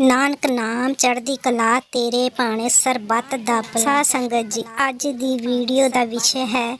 ਨਾਨਕ ਨਾਮ ਚੜ੍ਹਦੀ ਕਲਾ ਤੇਰੇ ਭਾਣੇ ਸਰਬੱਤ ਦਾ ਭਲਾ। ਸੰਗਤ ਜੀ, ਅੱਜ ਦੀ ਵੀਡੀਓ ਦਾ ਵਿਸ਼ਾ ਹੈ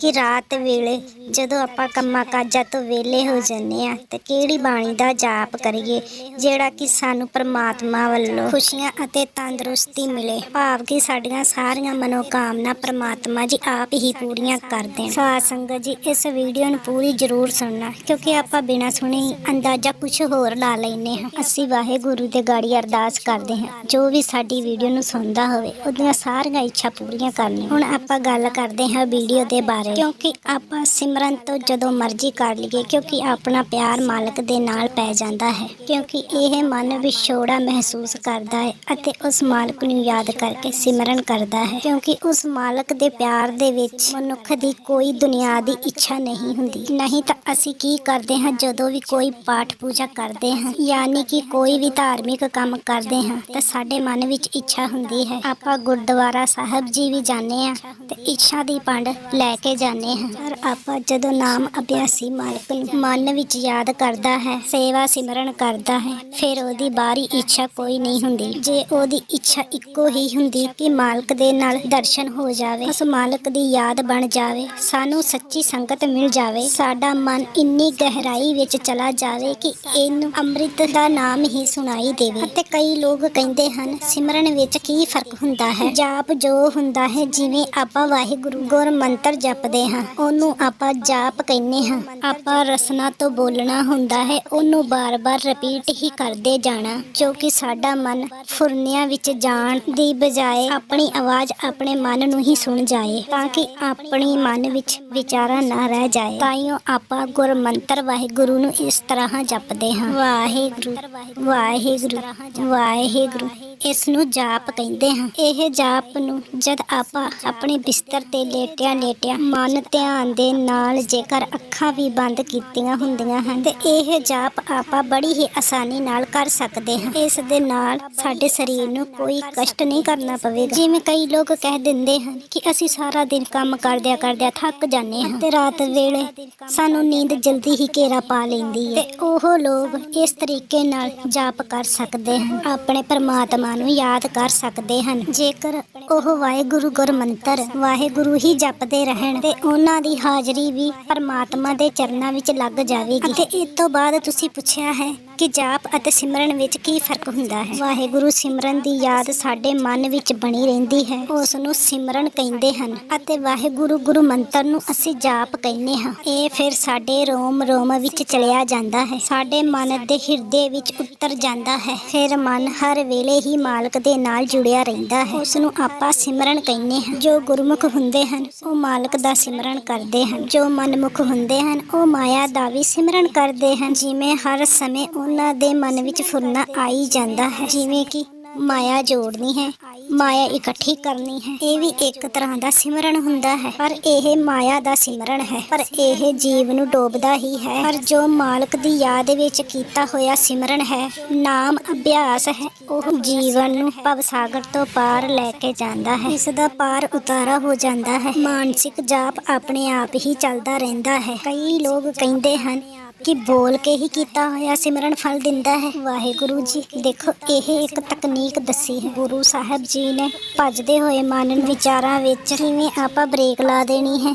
ਕਿ ਰਾਤ ਵੇਲੇ ਜਦੋਂ ਆਪਾਂ ਕੰਮਾਂ ਕਾਜਾਂ ਤੋਂ ਵਿਹਲੇ ਹੋ ਜੰਨੇ ਆ ਤੇ ਕਿਹੜੀ ਬਾਣੀ ਦਾ ਜਾਪ ਕਰੀਏ ਜਿਹੜਾ ਕਿ ਸਾਨੂੰ ਪ੍ਰਮਾਤਮਾ ਵੱਲੋਂ ਖੁਸ਼ੀਆਂ ਅਤੇ ਤੰਦਰੁਸਤੀ ਮਿਲੇ। ਭਾਵ ਕਿ ਸਾਡੀਆਂ ਸਾਰੀਆਂ ਮਨੋਕਾਮਨਾ ਪ੍ਰਮਾਤਮਾ ਜੀ ਆਪ ਹੀ ਪੂਰੀਆਂ ਕਰ ਦੇਣ ਸਾਧ ਸੰਗਤ ਜੀ, ਇਸ ਵੀਡੀਓ ਨੂੰ ਪੂਰੀ ਜ਼ਰੂਰ ਸੁਣਨਾ ਕਿਉਂਕਿ ਆਪਾਂ ਬਿਨਾਂ ਸੁਣੇ ਹੀ ਅੰਦਾਜ਼ਾ ਕੁਝ ਹੋਰ ਲਾ ਲੈਨੇ ਹਾਂ। ਅਸੀਂ ਵਾਹਿਗੁਰੂ ਦੇ ਗਾੜੀ ਅਰਦਾਸ ਕਰਦੇ ਹਾਂ। ਜੋ ਵੀ ਸਾਡੀ ਵੀਡੀਓ ਨੂੰ ਸੁਣਦਾ ਹੋਵੇ, ਉਹਦੀਆਂ ਸਾਰੀਆਂ ਇੱਛਾ ਪੂਰੀਆਂ ਕਰਨੀਆਂ। ਹੁਣ ਆਪਾਂ ਗੱਲ ਕਰਦੇ ਹਾਂ ਵੀਡੀਓ ਦੇ ਬਾਰੇ। ਕਿਉਂਕਿ ਆਪਾਂ ਸਿਮਰਨ ਤੋਂ ਜਦੋਂ ਮਰਜ਼ੀ ਕਰ ਲਈਏ, ਕਿਉਂਕਿ ਆਪਣਾ ਪਿਆਰ ਮਾਲਕ ਦੇ ਨਾਲ ਪੈ ਜਾਂਦਾ ਹੈ। ਕਿਉਂਕਿ ਇਹ ਮਨ ਵਿਛੋੜਾ ਮਹਿਸੂਸ ਕਰਦਾ ਹੈ ਅਤੇ ਉਸ ਮਾਲਕ ਨੂੰ ਯਾਦ ਕਰਕੇ ਸਿਮਰਨ ਕਰਦਾ ਹੈ। ਕਿਉਂਕਿ ਉਸ ਮਾਲਕ ਦੇ ਪਿਆਰ ਦੇ ਵਿੱਚ ਮਨੁੱਖ ਦੀ ਕੋਈ ਦੁਨਿਆਦੀ ਇੱਛਾ ਨਹੀਂ ਹੁੰਦੀ। ਨਹੀਂ ਤਾਂ ਅਸੀਂ ਕੀ ਕਰਦੇ ਹਾਂ, ਜਦੋਂ ਵੀ ਕੋਈ ਪਾਠ ਪੂਜਾ ਕਰਦੇ ਹਾਂ, ਯਾਨੀ ਕਿ ਕੋਈ ਵੀ ਧਾਰਮਿਕ ਕੰਮ ਕਰਦੇ ਹਾਂ ਤਾਂ ਸਾਡੇ ਮਨ ਵਿੱਚ ਇੱਛਾ ਹੁੰਦੀ ਹੈ। ਆਪਾਂ ਗੁਰਦੁਆਰਾ ਸਾਹਿਬ ਜੀ ਵੀ ਜਾਂਦੇ ਹਾਂ ਤੇ ਇੱਛਾ ਦੀ ਪੰਡ ਲੈ ਕੇ ਜਾਂਦੇ ਹਾਂ। ਪਰ ਆਪਾਂ ਜਦੋਂ ਨਾਮ ਅਭਿਆਸੀ ਮਾਲਕ ਨੂੰ ਮਨ ਵਿੱਚ ਯਾਦ ਕਰਦਾ ਹੈ, ਸੇਵਾ ਸਿਮਰਨ ਕਰਦਾ ਹੈ, ਫਿਰ ਉਹਦੀ ਬਾਹਰੀ ਇੱਛਾ ਕੋਈ ਨਹੀਂ ਹੁੰਦੀ। ਜੇ ਉਹਦੀ ਇੱਛਾ ਇੱਕੋ ਹੀ ਹੁੰਦੀ ਕਿ ਮਾਲਕ ਦੇ ਨਾਲ ਦਰਸ਼ਨ ਹੋ ਜਾਵੇ, ਉਸ ਮਾਲਕ ਦੀ ਯਾਦ ਬਣ ਜਾਵੇ, ਸਾਨੂੰ ਸੱਚੀ ਸੰਗਤ ਮਿਲ ਜਾਵੇ, ਸਾਡਾ ਮਨ ਇੰਨੀ ਗਹਿਰਾਈ ਵਿੱਚ ਚਲਾ ਜਾਵੇ ਕਿ ਇਹਨੂੰ ਅੰਮ੍ਰਿਤ ਦਾ ਨਾਮ ਹੀ ਸੁਣਾਈ ਦੇਵੇ। ਅਤੇ ਕਈ ਲੋਕ ਕਹਿੰਦੇ ਹਨ ਸਿਮਰਨ ਵਿੱਚ ਕੀ ਫ਼ਰਕ ਹੁੰਦਾ ਹੈ? ਜਾਪ ਜੋ ਹੁੰਦਾ ਹੈ ਜਿਵੇਂ ਆਪਾਂ ਵਾਹਿਗੁਰੂ ਗੁਰ ਮੰਤਰ ਜਪਦੇ ਹਾਂ ਉਹਨੂੰ ਆਪਾਂ ਜਾਪ ਕਹਿੰਦੇ ਹਾਂ। ਆਪਾਂ ਰਸਨਾ ਤੋਂ ਬੋਲਣਾ ਹੁੰਦਾ ਹੈ ਉਹਨੂੰ ਬਾਰ-ਬਾਰ ਰਿਪੀਟ ਹੀ ਕਰਦੇ ਜਾਣਾ ਜੋ ਕਿ ਸਾਡਾ ਮਨ ਫੁਰਨਿਆਂ ਵਿੱਚ ਜਾਣ ਦੀ ਬਜਾਏ ਆਪਣੀ ਆਵਾਜ਼ ਆਪਣੇ ਮਨ ਨੂੰ ਹੀ ਸੁਣ ਜਾਏ ਤਾਂ ਕਿ ਆਪਣੀ ਮਨ ਵਿੱਚ ਵਿਚਾਰਾ ਨਾ ਰਹਿ ਜਾਏ। ਤਾਈਓ ਆਪਾਂ ਗੁਰ ਮੰਤਰ ਵਾਹਿਗੁਰੂ ਨੂੰ ਇਸ ਤਰ੍ਹਾਂ ਜਪਦੇ ਹਾਂ। ਵਾਹਿਗੁਰੂ। ਵਾਹਿਗੁਰੂ। ਵਾਹਿਗੁਰੂ। ਇਸ ਨੂੰ ਜਾਪ ਕਹਿੰਦੇ ਹਾਂ। ਇਹ ਜਾਪ ਨੂੰ ਜਦ ਆਪਾਂ ਆਪਣੇ ਬਿਸਤਰ ਤੇ ਲੇਟਿਆ ਲੇਟਿਆ ਮਨ ਧਿਆਨ ਦੇ ਨਾਲ ਜੇਕਰ ਅੱਖਾਂ ਵੀ ਬੰਦ ਕੀਤੀਆਂ ਹੁੰਦੀਆਂ ਹਨ, ਤੇ ਇਹ ਜਾਪ ਆਪਾਂ ਬੜੀ ਹੀ ਆਸਾਨੀ ਨਾਲ ਕਰ ਸਕਦੇ ਹਾਂ। ਇਸ ਦੇ ਨਾਲ ਸਾਡੇ ਸਰੀਰ ਨੂੰ ਕੋਈ ਕਸ਼ਟ ਨਹੀਂ ਕਰਨਾ ਪਵੇਗਾ। ਜਿਵੇਂ ਕਈ ਲੋਕ ਕਹਿ ਦਿੰਦੇ ਹਨ ਕਿ ਅਸੀਂ ਸਾਰਾ ਦਿਨ ਕੰਮ ਕਰਦਿਆਂ ਕਰਦਿਆਂ ਥੱਕ ਜਾਂਦੇ ਹਾਂ, ਤੇ ਰਾਤ ਵੇਲੇ ਸਾਨੂੰ ਨੀਂਦ ਜਲਦੀ ਹੀ ਘੇਰਾ ਪਾ ਲੈਂਦੀ ਹੈ। ਤੇ ਉਹ ਲੋਕ ਇਸ ਤਰੀਕੇ ਨਾਲ ਜਾਪ ਕਰ ਸਕਦੇ ਹਨ। ਆਪਣੇ ਪਰਮਾਤਮਾ ਨੂੰ ਯਾਦ ਕਰ ਸਕਦੇ ਹਨ। ਜੇਕਰ ਉਹ ਵਾਹਿਗੁਰੂ ਗੁਰਮੰਤਰ, ਵਾਹਿਗੁਰੂ ਹੀ ਜਪਦੇ ਰਹਿਣ ਤੇ ਉਹਨਾਂ ਦੀ ਹਾਜ਼ਰੀ ਵੀ ਪਰਮਾਤਮਾ ਦੇ ਚਰਨਾਂ ਵਿੱਚ ਲੱਗ ਜਾਵੇਗੀ। ਅਤੇ ਇਸ ਤੋਂ ਬਾਅਦ ਤੁਸੀਂ ਪੁੱਛਿਆ ਹੈ ਕਿ ਜਾਪ ਅਤੇ ਸਿਮਰਨ ਵਿੱਚ ਕੀ ਫ਼ਰਕ ਹੁੰਦਾ ਹੈ? ਵਾਹਿਗੁਰੂ ਸਿਮਰਨ ਦੀ ਯਾਦ ਸਾਡੇ ਮਨ ਵਿੱਚ ਬਣੀ ਰਹਿੰਦੀ ਹੈ। ਉਸ ਨੂੰ ਸਿਮਰਨ ਕਹਿੰਦੇ ਹਨ ਅਤੇ ਵਾਹਿਗੁਰੂ ਗੁਰੂ ਮੰਤਰ ਨੂੰ ਅਸੀਂ ਜਾਪ ਕਹਿੰਦੇ ਹਾਂ। ਇਹ ਫਿਰ ਸਾਡੇ ਰੋਮ ਰੋਮ ਵਿੱਚ ਚਲਿਆ ਜਾਂਦਾ ਹੈ। ਸਾਡੇ ਮਨ ਦੇ ਹਿਰਦੇ ਵਿੱਚ ਉਤਰ ਜਾਂਦਾ ਹੈ। ਫਿਰ ਮਨ ਹਰ ਵੇਲੇ ਹੀ ਮਾਲਕ ਦੇ ਨਾਲ ਜੁੜਿਆ ਰਹਿੰਦਾ ਹੈ। ਉਸ ਨੂੰ ਆਪਾਂ ਸਿਮਰਨ ਕਹਿੰਦੇ ਹਾਂ। ਜੋ ਗੁਰਮੁਖ ਹੁੰਦੇ ਹਨ, ਉਹ ਮਾਲਕ ਦਾ ਸਿਮਰਨ ਕਰਦੇ ਹਨ। ਜੋ ਮਨਮੁਖ ਹੁੰਦੇ ਹਨ, ਉਹ ਮਾਇਆ ਦਾ ਵੀ ਸਿਮਰਨ ਕਰਦੇ ਹਨ। ਜਿਵੇਂ ਹਰ ਸਮੇਂ ਉਹਨਾਂ ਦੇ ਮਨ ਵਿੱਚ ਫੁਰਨਾ ਆਈ ਜਾਂਦਾ ਹੈ। ਜਿਵੇਂ ਕਿ ਮਾਇਆ ਜੋੜਨੀ ਹੈ, ਮਾਇਆ ਇਕੱਠੀ ਕਰਨੀ ਹੈ, ਇਹ ਵੀ ਇੱਕ ਤਰ੍ਹਾਂ ਦਾ ਸਿਮਰਨ ਹੁੰਦਾ ਹੈ। ਪਰ ਇਹ ਮਾਇਆ ਦਾ ਸਿਮਰਨ ਹੈ, ਪਰ ਇਹ ਜੀਵ ਨੂੰ ਡੋਬਦਾ ਹੀ ਹੈ। ਪਰ ਜੋ ਮਾਲਕ ਦੀ ਯਾਦ ਵਿੱਚ ਕੀਤਾ ਹੋਇਆ ਸਿਮਰਨ ਹੈ, ਨਾਮ ਅਭਿਆਸ ਹੈ, ਉਹ ਜੀਵਨ ਨੂੰ ਭਵ ਸਾਗਰ ਤੋਂ ਪਾਰ ਲੈ ਕੇ ਜਾਂਦਾ ਹੈ। ਇਸ ਦਾ ਪਾਰ ਉਤਾਰਾ ਹੋ ਜਾਂਦਾ ਹੈ। ਮਾਨਸਿਕ ਜਾਪ ਆਪਣੇ ਆਪ ਹੀ ਚੱਲਦਾ ਰਹਿੰਦਾ ਹੈ। ਕਈ ਲੋਕ ਕਹਿੰਦੇ ਹਨ ਕਿ ਬੋਲ ਕੇ ਹੀ ਕੀਤਾ ਹੋਇਆ ਸਿਮਰਨ ਫਲ ਦਿੰਦਾ ਹੈ। ਵਾਹਿਗੁਰੂ ਜੀ, ਦੇਖੋ, ਇਹ ਇੱਕ ਤਕਨੀਕ ਦੱਸੀ ਹੈ। ਗੁਰੂ ਸਾਹਿਬ ਜੀ ਨੇ ਭੱਜਦੇ ਹੋਏ ਮਨ ਵਿਚਾਰਾਂ ਵਿੱਚ ਕਿਵੇਂ ਆਪਾਂ ਬ੍ਰੇਕ ਲਾ ਦੇਣੀ ਹੈ।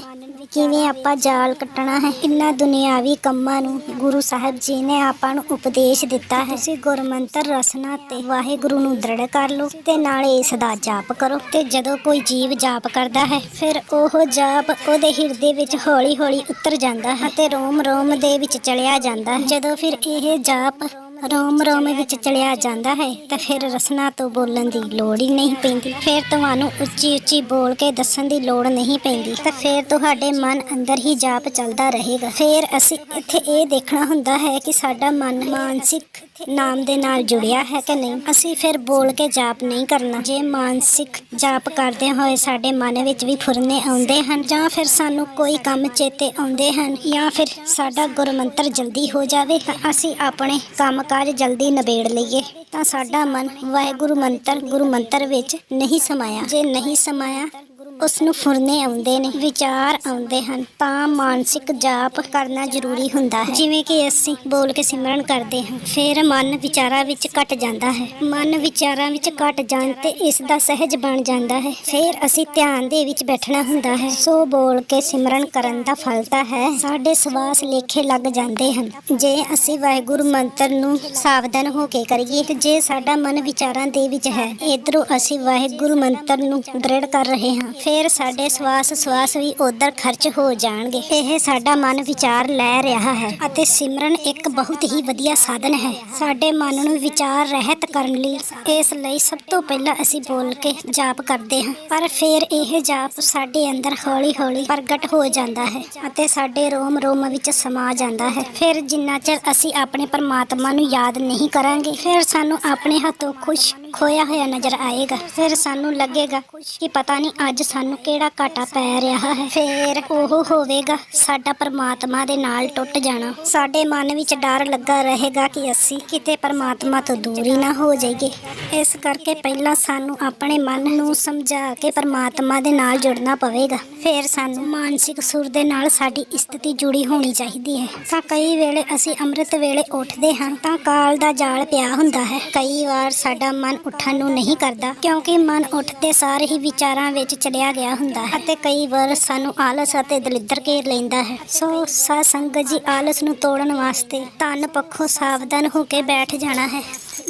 ਕਿਵੇਂ ਆਪਾਂ ਜਾਲ ਕੱਟਣਾ ਹੈ? ਇਨ੍ਹਾਂ ਦੁਨਿਆਵੀ ਕੰਮਾਂ ਨੂੰ ਗੁਰੂ ਸਾਹਿਬ ਜੀ ਨੇ ਆਪਾਂ ਨੂੰ ਉਪਦੇਸ਼ ਦਿੱਤਾ ਹੈ। ਤੁਸੀਂ ਗੁਰਮੰਤਰ ਰਸਨਾ ਤੇ ਵਾਹਿਗੁਰੂ ਨੂੰ ਦ੍ਰਿੜ ਕਰ ਲਓ ਤੇ ਨਾਲੇ ਇਸ ਦਾ ਜਾਪ ਕਰੋ ਤੇ ਜਦੋਂ ਕੋਈ ਜੀਵ ਜਾਪ ਕਰਦਾ ਹੈ, ਫਿਰ ਉਹ ਜਾਪ ਉਹਦੇ ਹਿਰਦੇ ਵਿੱਚ ਹੌਲੀ ਹੌਲੀ ਉਤਰ ਜਾਂਦਾ ਹੈ ਤੇ ਰੋਮ ਰੋਮ ਦੇ ਵਿੱਚ ਚਲਿਆ ਜਾਂਦਾ ਹੈ। ਜਦੋਂ ਫਿਰ ਇਹ ਜਾਪ ਰੋਮ ਰੋਮ ਵਿੱਚ ਚਲਿਆ ਜਾਂਦਾ ਹੈ ਤਾਂ ਫਿਰ ਰਸਨਾ ਤੋਂ ਬੋਲਣ ਦੀ ਲੋੜ ਹੀ ਨਹੀਂ ਪੈਂਦੀ। ਫਿਰ ਤੁਹਾਨੂੰ ਉੱਚੀ ਉੱਚੀ ਬੋਲ ਕੇ ਦੱਸਣ ਦੀ ਲੋੜ ਨਹੀਂ ਪੈਂਦੀ। ਤਾਂ ਫਿਰ ਤੁਹਾਡੇ ਮਨ ਅੰਦਰ ਹੀ ਜਾਪ ਚੱਲਦਾ ਰਹੇਗਾ। ਫਿਰ ਅਸੀਂ ਇੱਥੇ ਇਹ ਦੇਖਣਾ ਹੁੰਦਾ ਹੈ ਕਿ ਸਾਡਾ ਮਨ ਮਾਨਸਿਕ ਨਾਮ ਦੇ ਨਾਲ ਜੁੜਿਆ ਹੈ ਕਿ ਨਹੀਂ? ਅਸੀਂ ਫਿਰ ਬੋਲ ਕੇ ਜਾਪ ਨਹੀਂ ਕਰਨਾ। ਜੇ ਮਾਨਸਿਕ ਜਾਪ ਕਰਦੇ ਹੋਏ ਸਾਡੇ ਮਨ ਵਿੱਚ ਵੀ ਫੁਰਨੇ ਆਉਂਦੇ ਹਨ, ਜਾਂ ਫਿਰ ਸਾਨੂੰ ਕੋਈ ਕੰਮ ਚੇਤੇ ਆਉਂਦੇ ਹਨ, ਜਾਂ ਫਿਰ ਸਾਡਾ ਗੁਰਮੰਤਰ ਜਲਦੀ ਹੋ ਜਾਵੇ, ਤਾਂ ਅਸੀਂ ਆਪਣੇ ਕੰਮ ਕਾਜ ਜਲਦੀ ਨਿਬੇੜ ਲਈਏ। ਤਾਂ ਸਾਡਾ ਮਨ ਵਾਹਿਗੁਰੂ ਮੰਤਰ ਗੁਰੂ ਮੰਤਰ ਵਿੱਚ ਨਹੀਂ ਸਮਾਇਆ। ਜੇ ਨਹੀਂ ਸਮਾਇਆ ਉਸ ਨੂੰ ਫੁਰਨੇ ਆਉਂਦੇ ਨੇ, ਵਿਚਾਰ ਆਉਂਦੇ ਹਨ। ਤਾਂ ਮਾਨਸਿਕ ਜਾਪ ਕਰਨਾ ਜ਼ਰੂਰੀ ਹੁੰਦਾ ਹੈ। ਜਿਵੇਂ ਕਿ ਅਸੀਂ ਬੋਲ ਕੇ ਸਿਮਰਨ ਕਰਦੇ ਹਾਂ, ਫਿਰ ਮਨ ਵਿਚਾਰਾਂ ਵਿੱਚ ਘਟ ਜਾਂਦਾ ਹੈ। ਮਨ ਵਿਚਾਰਾਂ ਵਿੱਚ ਘਟ ਜਾਣ ਤੇ ਇਸ ਦਾ ਸਹਿਜ ਬਣ ਜਾਂਦਾ ਹੈ। ਫਿਰ ਅਸੀਂ ਧਿਆਨ ਦੇ ਵਿੱਚ ਬੈਠਣਾ ਹੁੰਦਾ ਹੈ। ਸੋ ਬੋਲ ਕੇ ਸਿਮਰਨ ਕਰਨ ਦਾ ਫਲਤਾ ਹੈ। ਸਾਡੇ ਸਵਾਸ ਲੇਖੇ ਲੱਗ ਜਾਂਦੇ ਹਨ। ਜੇ ਅਸੀਂ ਵਾਹਿਗੁਰੂ ਮੰਤਰ ਨੂੰ ਸਾਵਧਾਨ ਹੋ ਕੇ ਕਰੀਏ, ਤੇ ਜੇ ਸਾਡਾ ਮਨ ਵਿਚਾਰਾਂ ਦੇ ਵਿੱਚ ਹੈ ਇਧਰੋਂ ਅਸੀਂ ਵਾਹਿਗੁਰੂ ਮੰਤਰ ਨੂੰ ਦ੍ਰਿੜ ਕਰ ਰਹੇ ਹਾਂ ਫਿਰ ਸਾਡੇ ਸਵਾਸ ਸਵਾਸ ਵੀ ਉਧਰ ਖਰਚ ਹੋ ਜਾਣਗੇ। ਇਹ ਸਾਡਾ ਮਨ ਵਿਚਾਰ ਲੈ ਰਿਹਾ ਹੈ ਅਤੇ ਸਿਮਰਨ ਇੱਕ ਬਹੁਤ ਹੀ ਵਧੀਆ ਸਾਧਨ ਹੈ। ਸਾਡੇ ਮਨ ਨੂੰ ਵਿਚਾਰ ਰਹਿਤ ਕਰਨ ਲਈ ਇਸ ਲਈ ਸਭ ਤੋਂ ਪਹਿਲਾਂ ਅਸੀਂ ਬੋਲ ਕੇ ਜਾਪ ਕਰਦੇ ਹਾਂ। ਪਰ ਫਿਰ ਇਹ ਜਾਪ ਸਾਡੇ ਅੰਦਰ ਹੌਲੀ-ਹੌਲੀ ਪ੍ਰਗਟ ਹੋ ਜਾਂਦਾ ਹੈ ਅਤੇ ਸਾਡੇ ਰੋਮ ਰੋਮ ਵਿੱਚ ਸਮਾ ਜਾਂਦਾ ਹੈ। ਫਿਰ ਜਿੰਨਾ ਚਿਰ ਅਸੀਂ ਆਪਣੇ ਪਰਮਾਤਮਾ ਨੂੰ ਯਾਦ ਨਹੀਂ ਕਰਾਂਗੇ, ਫਿਰ ਸਾਨੂੰ ਆਪਣੇ ਹੱਥੋਂ ਖੁਸ਼ ਖੋਇਆ ਹੋਇਆ ਨਜ਼ਰ ਆਏਗਾ। ਫਿਰ ਸਾਨੂੰ ਲੱਗੇਗਾ ਕਿ ਪਤਾ ਨਹੀਂ ਅੱਜ ਸਾਨੂੰ ਕਿਹੜਾ ਘਾਟਾ ਪੈ ਰਿਹਾ ਹੈ। ਫਿਰ ਉਹ ਹੋਵੇਗਾ ਸਾਡਾ ਪਰਮਾਤਮਾ ਦੇ ਨਾਲ ਟੁੱਟ ਜਾਣਾ। ਸਾਡੇ ਮਨ ਵਿੱਚ ਡਰ ਲੱਗਾ ਰਹੇਗਾ ਕਿ ਅਸੀਂ ਕਿਤੇ ਪਰਮਾਤਮਾ ਤੋਂ ਦੂਰ ਹੀ ਨਾ ਹੋ ਜਾਈਏ। ਇਸ ਕਰਕੇ ਪਹਿਲਾਂ ਸਾਨੂੰ ਆਪਣੇ ਮਨ ਨੂੰ ਸਮਝਾ ਕੇ ਪਰਮਾਤਮਾ ਦੇ ਨਾਲ ਜੁੜਨਾ ਪਵੇਗਾ। ਫਿਰ ਸਾਨੂੰ ਮਾਨਸਿਕ ਸੁਰ ਦੇ ਨਾਲ ਸਾਡੀ ਸਥਿਤੀ ਜੁੜੀ ਹੋਣੀ ਚਾਹੀਦੀ ਹੈ। ਤਾਂ ਕਈ ਵੇਲੇ ਅਸੀਂ ਅੰਮ੍ਰਿਤ ਵੇਲੇ ਉੱਠਦੇ ਹਾਂ ਤਾਂ ਕਾਲ ਦਾ ਜਾਲ ਪਿਆ ਹੁੰਦਾ ਹੈ। ਕਈ ਵਾਰ ਸਾਡਾ ਮਨ ਉੱਠਣ ਨੂੰ ਨਹੀਂ ਕਰਦਾ, ਕਿਉਂਕਿ ਮਨ ਉੱਠਦੇ ਸਾਰ ਹੀ ਵਿਚਾਰਾਂ ਵਿੱਚ ਚਲਿਆ ਗਿਆ ਹੁੰਦਾ ਹੈ ਅਤੇ ਕਈ ਵਾਰ ਸਾਨੂੰ ਆਲਸ ਅਤੇ ਦਲਿੱਦਰ ਘੇਰ ਲੈਂਦਾ ਹੈ। ਸੋ ਸਾਧ ਸੰਗਤ ਜੀ, ਆਲਸ ਨੂੰ ਤੋੜਨ ਵਾਸਤੇ ਤਨ ਪੱਖੋਂ ਸਾਵਧਾਨ ਹੋ ਕੇ ਬੈਠ ਜਾਣਾ ਹੈ।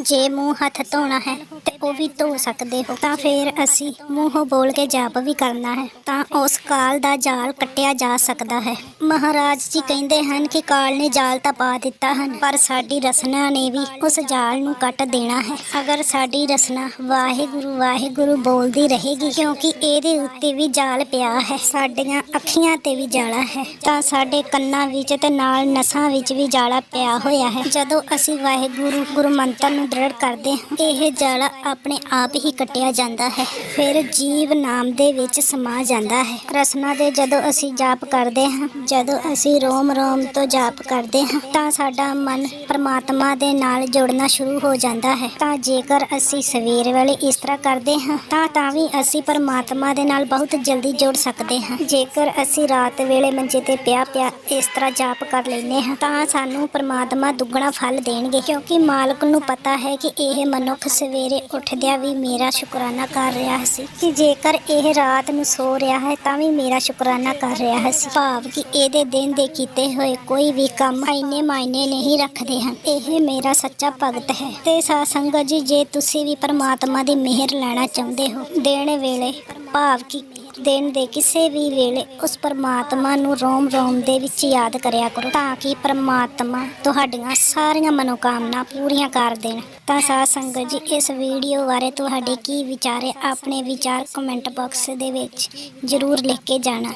ਜੇ ਮੂੰਹ ਹੱਥ ਧੋਣਾ ਹੈ ਉਹ ਵੀ ਧੋ ਸਕਦੇ ਹੋ, ਤਾਂ ਫਿਰ ਅਸੀਂ ਮੂੰਹੋਂ ਬੋਲ ਕੇ ਜਾਪ ਵੀ ਕਰਨਾ ਹੈ, ਤਾਂ ਉਸ ਕਾਲ ਦਾ ਜਾਲ ਕੱਟਿਆ ਜਾ ਸਕਦਾ ਹੈ। ਮਹਾਰਾਜ ਜੀ ਕਹਿੰਦੇ ਹਨ ਕਿ ਕਾਲ ਨੇ ਜਾਲ ਤਾਂ ਪਾ ਦਿੱਤਾ ਹਨ, ਪਰ ਸਾਡੀ ਰਸਨਾ ਨੇ ਵੀ ਉਸ ਜਾਲ ਨੂੰ ਕੱਟ ਦੇਣਾ ਹੈ। ਅਗਰ ਸਾਡੀ ਰਸਨਾ ਵਾਹਿਗੁਰੂ ਵਾਹਿਗੁਰੂ ਬੋਲਦੀ ਰਹੇਗੀ, ਕਿਉਂਕਿ ਇਹਦੇ ਉੱਤੇ ਵੀ ਜਾਲ ਪਿਆ ਹੈ, ਸਾਡੀਆਂ ਅੱਖੀਆਂ ਤੇ ਵੀ ਜਾਲਾ ਹੈ, ਤਾਂ ਸਾਡੇ ਕੰਨਾਂ ਵਿੱਚ ਤੇ ਨਾਲ ਨਸਾਂ ਵਿੱਚ ਵੀ ਜਾਲਾ ਪਿਆ ਹੋਇਆ ਹੈ। ਜਦੋਂ ਅਸੀਂ ਵਾਹਿਗੁਰੂ ਗੁਰੂ ਮੰਤਰ ਨੂੰ ਦ੍ਰਿੜ ਕਰਦੇ ਹਾਂ, ਇਹ ਜਾਲਾ ਆਪਣੇ ਆਪ ਹੀ ਕੱਟਿਆ ਜਾਂਦਾ ਹੈ। ਫਿਰ ਜੀਵ ਨਾਮ ਦੇ ਵਿੱਚ ਸਮਾ ਜਾਂਦਾ ਹੈ। ਰਸਨਾ ਦੇ ਜਦੋਂ ਅਸੀਂ ਜਾਪ ਕਰਦੇ ਹਾਂ, ਜਦੋਂ ਅਸੀਂ ਰੋਮ ਰੋਮ ਤੋਂ ਜਾਪ ਕਰਦੇ ਹਾਂ, ਤਾਂ ਸਾਡਾ ਮਨ ਪਰਮਾਤਮਾ ਦੇ ਨਾਲ ਜੁੜਨਾ ਸ਼ੁਰੂ ਹੋ ਜਾਂਦਾ ਹੈ। ਤਾਂ ਜੇਕਰ ਅਸੀਂ ਸਵੇਰ ਵੇਲੇ ਇਸ ਤਰ੍ਹਾਂ ਕਰਦੇ ਹਾਂ, ਤਾਂ ਤਾਂ ਵੀ ਅਸੀਂ ਪਰਮਾਤਮਾ ਦੇ ਨਾਲ ਬਹੁਤ ਜਲਦੀ ਜੁੜ ਸਕਦੇ ਹਾਂ। ਜੇਕਰ ਅਸੀਂ ਰਾਤ ਵੇਲੇ ਮੰਜੇ ਤੇ ਪਿਆ ਪਿਆ ਇਸ ਤਰ੍ਹਾਂ ਜਾਪ ਕਰ ਲੈਂਦੇ ਹਾਂ, ਤਾਂ ਸਾਨੂੰ ਪਰਮਾਤਮਾ ਦੁੱਗਣਾ ਫਲ ਦੇਣਗੇ। ਕਿਉਂਕਿ ਮਾਲਕ ਨੂੰ ਪਤਾ ਹੈ ਕਿ ਇਹ ਮਨੁੱਖ ਸਵੇਰੇ ਉੱਠਦਿਆਂ ਵੀ ਮੇਰਾ ਸ਼ੁਕਰਾਨਾ ਕਰ ਰਿਹਾ ਸੀ ਕਿ ਜੇਕਰ ਇਹ ਰਾਤ ਨੂੰ ਸੋ ਰਿਹਾ ਹੈ ਤਾਂ ਵੀ ਮੇਰਾ ਸ਼ੁਕਰਾਨਾ ਕਰ ਰਿਹਾ ਸੀ। ਭਾਵ ਕਿ ਇਹਦੇ ਦਿਨ ਦੇ ਕੀਤੇ ਹੋਏ ਕੋਈ ਵੀ ਕੰਮ ਇੰਨੇ ਮਾਇਨੇ ਨਹੀਂ ਰੱਖਦੇ ਹਨ। ਇਹ ਮੇਰਾ ਸੱਚਾ ਭਗਤ ਹੈ। ਤੇ ਸਾਧ ਸੰਗਤ ਜੀ, ਜੇ ਤੁਸੀਂ ਵੀ ਪਰਮਾਤਮਾ ਦੀ ਮਿਹਰ ਲੈਣਾ ਚਾਹੁੰਦੇ ਹੋ, ਦੇਣ ਵੇਲੇ ਭਾਵ ਕਿ ਦਿਨ ਦੇ ਕਿਸੇ ਵੀ ਵੇਲੇ ਉਸ ਪਰਮਾਤਮਾ ਨੂੰ ਰੋਮ ਰੋਮ ਦੇ ਵਿੱਚ ਯਾਦ ਕਰਿਆ ਕਰੋ ਤਾਂ ਕਿ ਪਰਮਾਤਮਾ ਤੁਹਾਡੀਆਂ ਸਾਰੀਆਂ ਮਨੋਕਾਮਨਾ ਪੂਰੀਆਂ ਕਰ ਦੇਣ। ਤਾਂ ਸਾਧ ਸੰਗਤ ਜੀ, ਇਸ ਵੀਡੀਓ ਬਾਰੇ ਤੁਹਾਡੇ ਕੀ ਵਿਚਾਰ ਹੈ? ਆਪਣੇ ਵਿਚਾਰ ਕਮੈਂਟ ਬਾਕਸ ਦੇ ਵਿੱਚ ਜ਼ਰੂਰ ਲਿਖ ਕੇ ਜਾਣਾ।